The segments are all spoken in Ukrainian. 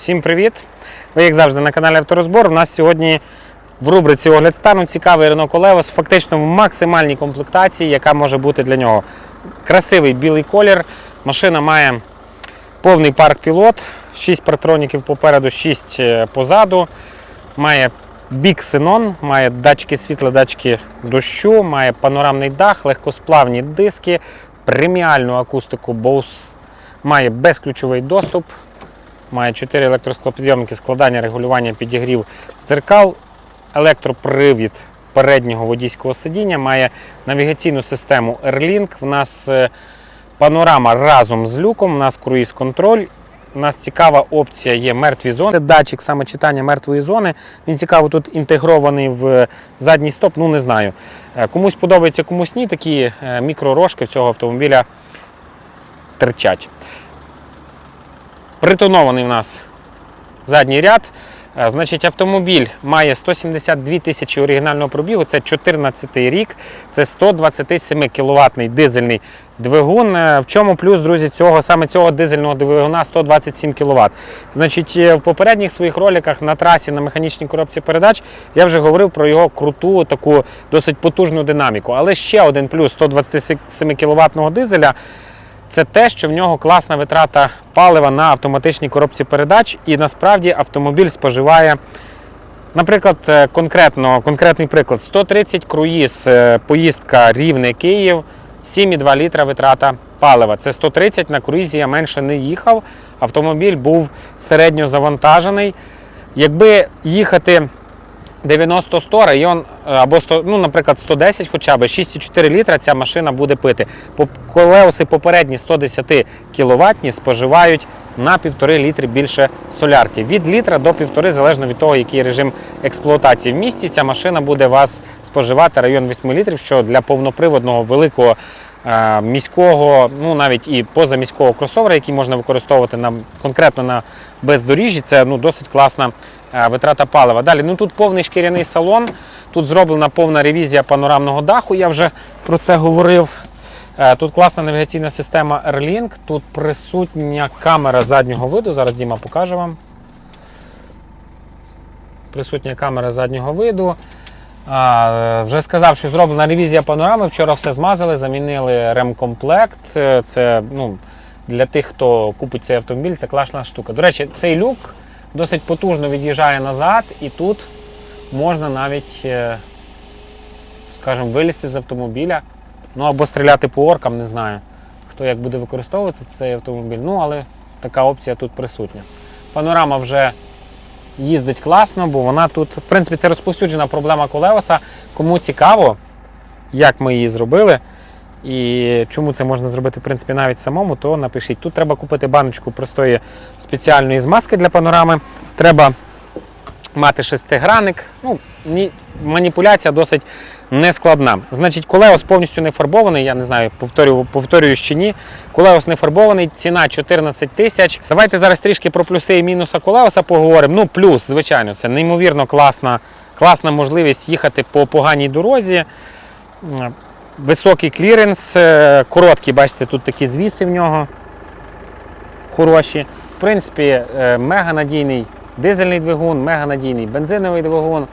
Всім привіт! Ви, як завжди, на каналі Авторозбор. У нас сьогодні в рубриці Огляд стану цікавий Renault Колеос, фактично в максимальній комплектації, яка може бути для нього. Красивий білий колір. Машина має повний парк пілот, 6 партроніків попереду, 6 позаду. Має бік Xenon, має датчики світла, датчики дощу, має панорамний дах, легкосплавні диски, преміальну акустику Bose, має безключовий доступ, має 4 електросклопідйомники, складання, регулювання, підігрів зеркал, електропривід переднього водійського сидіння, має навігаційну систему Airlink. В нас е, панорама разом з люком, у нас круїз-контроль. У нас цікава опція є мертві зони. Це датчик саме читання мертвої зони. Він цікаво тут інтегрований в задній стоп, ну не знаю. Е, Комусь подобається, комусь ні. Такі е, мікророжки в цього автомобіля терчать. Притонований в нас задній ряд. Е, Значить, автомобіль має 172 тисячі оригінального пробігу, це 14 рік, це 127 кВт дизельний двигун. Е, В чому плюс, друзі, цього саме цього дизельного двигуна 127 кВт. Значить, е, в попередніх своїх роликах на трасі на механічній коробці передач я вже говорив про його круту, таку досить потужну динаміку. Але ще один плюс 127 кВт дизеля. Це те, що в нього класна витрата палива на автоматичній коробці передач, і насправді автомобіль споживає, наприклад, е, конкретно, конкретний приклад: 130 круїз, е, поїздка Рівне Київ, 7,2 літра витрата палива. Це 130 на круїзі я менше не їхав. Автомобіль був середньо завантажений. Якби їхати 90-100 район е, або 100, ну, наприклад, 110 хоча б 6,4 літра ця машина буде пити. Колеоси попередні 110 кВт споживають на 1,5 літри більше солярки. Від літра до 1,5 залежно від того, який режим експлуатації. В місті ця машина буде вас споживати район 8 літрів, що для повноприводного великого е, міського, ну навіть і позаміського кросовера, який можна використовувати на конкретно на бездоріжжі, це ну досить класна витрата палива. Далі, ну тут повний шкіряний салон, тут зроблена повна ревізія панорамного даху. Я вже про це говорив. Е, Тут класна навігаційна система Airlink, тут присутня камера заднього виду. Зараз Діма покаже вам. Присутня камера заднього виду. А, е, вже сказав, що зроблена ревізія панорами. Вчора все змазали, замінили ремкомплект. Е, Це ну, для тих, хто купить цей автомобіль, це класна штука. До речі, цей люк досить потужно від'їжджає назад, і тут можна навіть, е, скажімо, вилізти з автомобіля. Ну або стріляти по оркам, не знаю, хто як буде використовувати цей автомобіль. Ну, але така опція тут присутня. Панорама вже їздить класно, бо вона тут, в принципі, це розповсюджена проблема колеоса. Кому цікаво, як ми її зробили. І чому це можна зробити в принципі навіть самому, то напишіть. Тут треба купити баночку простої спеціальної змазки для панорами. Треба мати шестигранник. Ну, ні, маніпуляція досить нескладна. Значить, колеос повністю не фарбований, я не знаю, повторюю, повторюю чи ні. Колеос не фарбований, ціна 14 тисяч. Давайте зараз трішки про плюси і мінуси колеоса поговоримо. Ну, плюс, звичайно, це неймовірно класна, класна можливість їхати по поганій дорозі. Високий кліренс, е, короткий, бачите, тут такі звіси в нього хороші. В принципі, е, мега надійний дизельний двигун, мега надійний бензиновий двигун,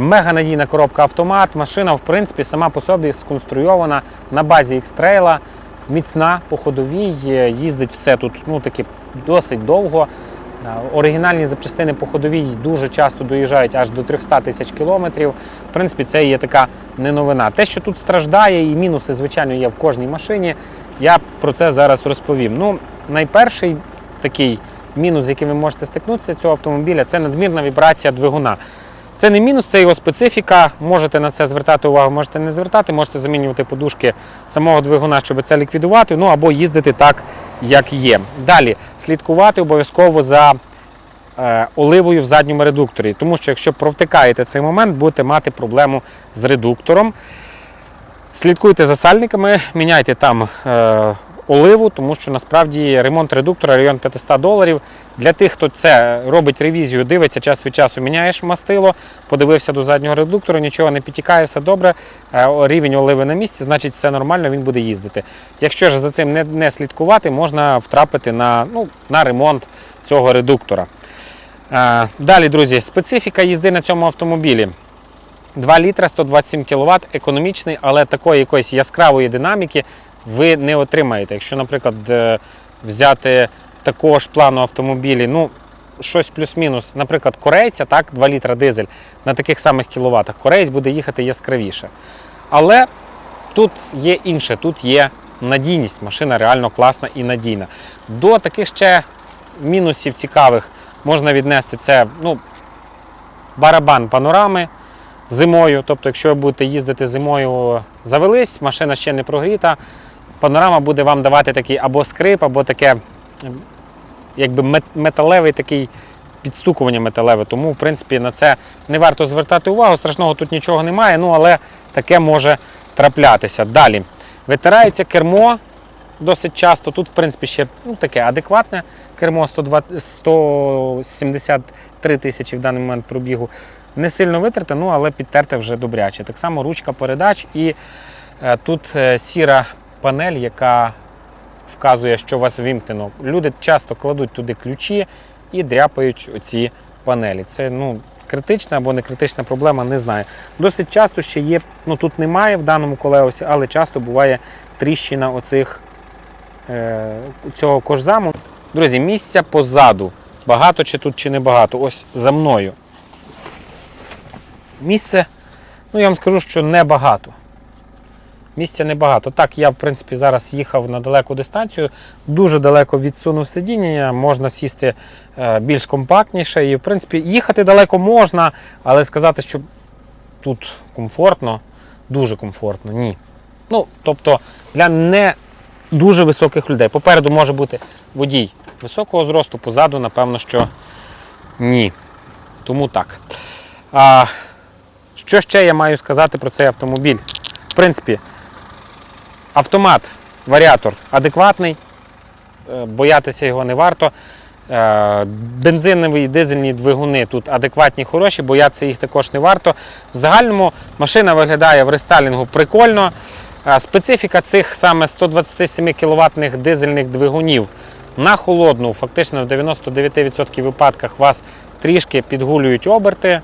мега надійна коробка автомат. Машина, в принципі, сама по собі сконструйована на базі X-Trail, міцна по ходовій, е, їздить все тут ну, таки досить довго. А, Оригінальні запчастини по ходовій дуже часто доїжджають аж до 300 тисяч кілометрів. В принципі, це є така не новина. Те, що тут страждає, і мінуси, звичайно, є в кожній машині. Я про це зараз розповім. Ну, найперший такий мінус, з яким ви можете стикнутися цього автомобіля, це надмірна вібрація двигуна. Це не мінус, це його специфіка. Можете на це звертати увагу, можете не звертати, можете замінювати подушки самого двигуна, щоб це ліквідувати, ну або їздити так, як є. Далі слідкувати обов'язково за е, оливою в задньому редукторі, тому що якщо провтикаєте цей момент, будете мати проблему з редуктором. Слідкуйте за сальниками, міняйте там е, оливу, тому що насправді ремонт редуктора район 500 доларів. Для тих, хто це робить ревізію, дивиться час від часу, міняєш мастило, подивився до заднього редуктора, нічого не підтікає, все добре. е, Рівень оливи на місці, значить все нормально, він буде їздити. Якщо ж за цим не, не слідкувати, можна втрапити на, ну, на ремонт цього редуктора. Е, Далі, друзі, специфіка їзди на цьому автомобілі. 2 літра 127 кВт, економічний, але такої якоїсь яскравої динаміки ви не отримаєте. Якщо, наприклад, е, взяти такого ж плану автомобілі, ну, щось плюс-мінус, наприклад, корейця, так, 2 літра дизель на таких самих кіловатах, кореєць буде їхати яскравіше. Але тут є інше, тут є надійність. Машина реально класна і надійна. До таких ще мінусів цікавих можна віднести це ну, барабан панорами зимою. Тобто, якщо ви будете їздити зимою, завелись, машина ще не прогріта, панорама буде вам давати такий або скрип, або таке ем, якби металевий такий підстукування металеве. Тому, в принципі, на це не варто звертати увагу. Страшного тут нічого немає, ну але таке може траплятися. Далі. Витирається кермо досить часто. Тут, в принципі, ще ну, таке адекватне кермо 120, 173 тисячі в даний момент пробігу. Не сильно витерте, ну але підтерте вже добряче. Так само ручка передач і е, тут е, сіра панель, яка вказує, що у вас вімкнено. Люди часто кладуть туди ключі і дряпають оці панелі. Це ну, критична або не критична проблема, не знаю. Досить часто ще є, ну тут немає в даному колеосі, але часто буває тріщина оцих е, цього кожзаму. Друзі, місця позаду. Багато чи тут, чи не багато. Ось за мною. Місце, ну я вам скажу, що небагато. Місця небагато. Так, я, в принципі, зараз їхав на далеку дистанцію, дуже далеко відсунув сидіння, можна сісти е, більш компактніше. І, в принципі, їхати далеко можна, але сказати, що тут комфортно, дуже комфортно, ні. Ну, тобто, для не дуже високих людей. Попереду може бути водій високого зросту, позаду, напевно, що ні. Тому так. А, що ще я маю сказати про цей автомобіль? В принципі, автомат, варіатор адекватний, е, боятися його не варто. Е, Бензинові і дизельні двигуни тут адекватні, хороші, боятися їх також не варто. В загальному машина виглядає в рестайлінгу прикольно. Е, Специфіка цих саме 127 кВт дизельних двигунів на холодну, фактично в 99% випадках вас трішки підгулюють оберти.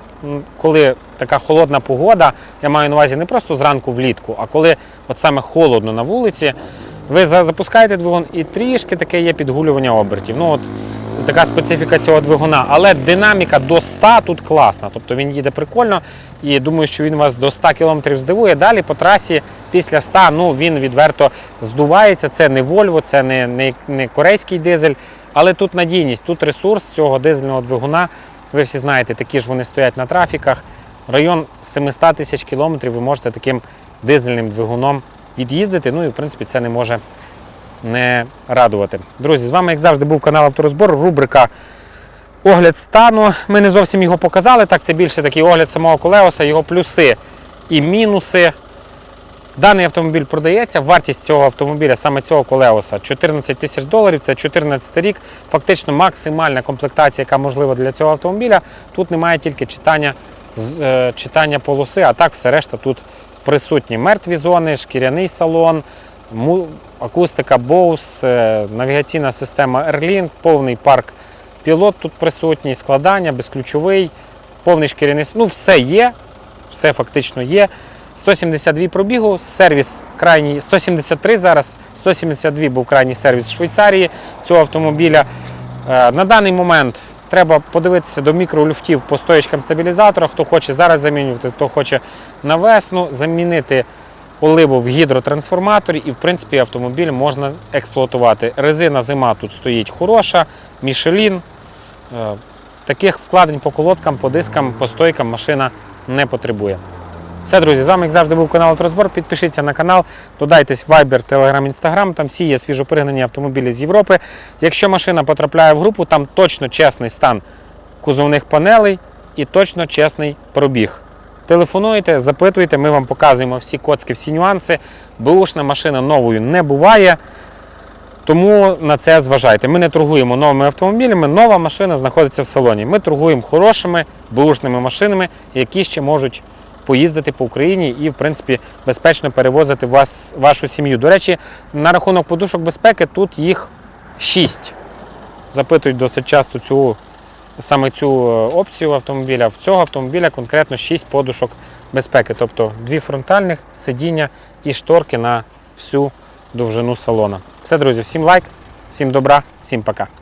Коли така холодна погода, я маю на увазі не просто зранку влітку, а коли от саме холодно на вулиці, ви запускаєте двигун і трішки таке є підгулювання обертів. Ну от така специфіка цього двигуна. Але динаміка до 100 тут класна. Тобто він їде прикольно і думаю, що він вас до 100 км здивує. Далі по трасі після 100 ну, він відверто здувається. Це не Volvo, це не, не, не корейський дизель. Але тут надійність, тут ресурс цього дизельного двигуна. Ви всі знаєте, такі ж вони стоять на трафіках. Район 700 тисяч кілометрів ви можете таким дизельним двигуном від'їздити. Ну і в принципі це не може не радувати. Друзі, з вами, як завжди, був канал Авторозбор, рубрика Огляд стану. Ми не зовсім його показали, так це більше такий огляд самого колеоса, його плюси і мінуси. Даний автомобіль продається. Вартість цього автомобіля, саме цього колеоса, 14 тисяч доларів. Це 14 рік. Фактично максимальна комплектація, яка можлива для цього автомобіля. Тут немає тільки читання, е, читання полоси, а так все решта тут присутні. Мертві зони, шкіряний салон, акустика Bose, е, навігаційна система Airlink, повний парк пілот тут присутній, складання, безключовий, повний шкіряний. с- Ну, все є, все фактично є. 172 пробігу, сервіс крайній 173 зараз. 172 був крайній сервіс в Швейцарії цього автомобіля. Е, На даний момент треба подивитися до мікролюфтів по стоячкам стабілізатора. Хто хоче зараз замінювати, хто хоче на весну замінити оливу в гідротрансформаторі, і в принципі автомобіль можна експлуатувати. Резина зима тут стоїть хороша, Мішелін. Е, Таких вкладень по колодкам, по дискам, по стойкам машина не потребує. Все, друзі, з вами, як завжди, був канал Авторозбор. Підпишіться на канал, додайтесь в Viber, Telegram, Instagram. Там всі є свіжопригнані автомобілі з Європи. Якщо машина потрапляє в групу, там точно чесний стан кузовних панелей і точно чесний пробіг. Телефонуйте, запитуйте, ми вам показуємо всі коцки, всі нюанси. Бушна машина новою не буває. Тому на це зважайте. Ми не торгуємо новими автомобілями, нова машина знаходиться в салоні. Ми торгуємо хорошими бушними машинами, які ще можуть поїздити по Україні і, в принципі, безпечно перевозити вас, вашу сім'ю. До речі, на рахунок подушок безпеки тут їх 6. запитують досить часто цю, саме цю е, опцію автомобіля. В цього автомобіля конкретно 6 подушок безпеки, тобто дві фронтальних, сидіння і шторки на всю довжину салона. Все, друзі, всім лайк, всім добра, всім пока.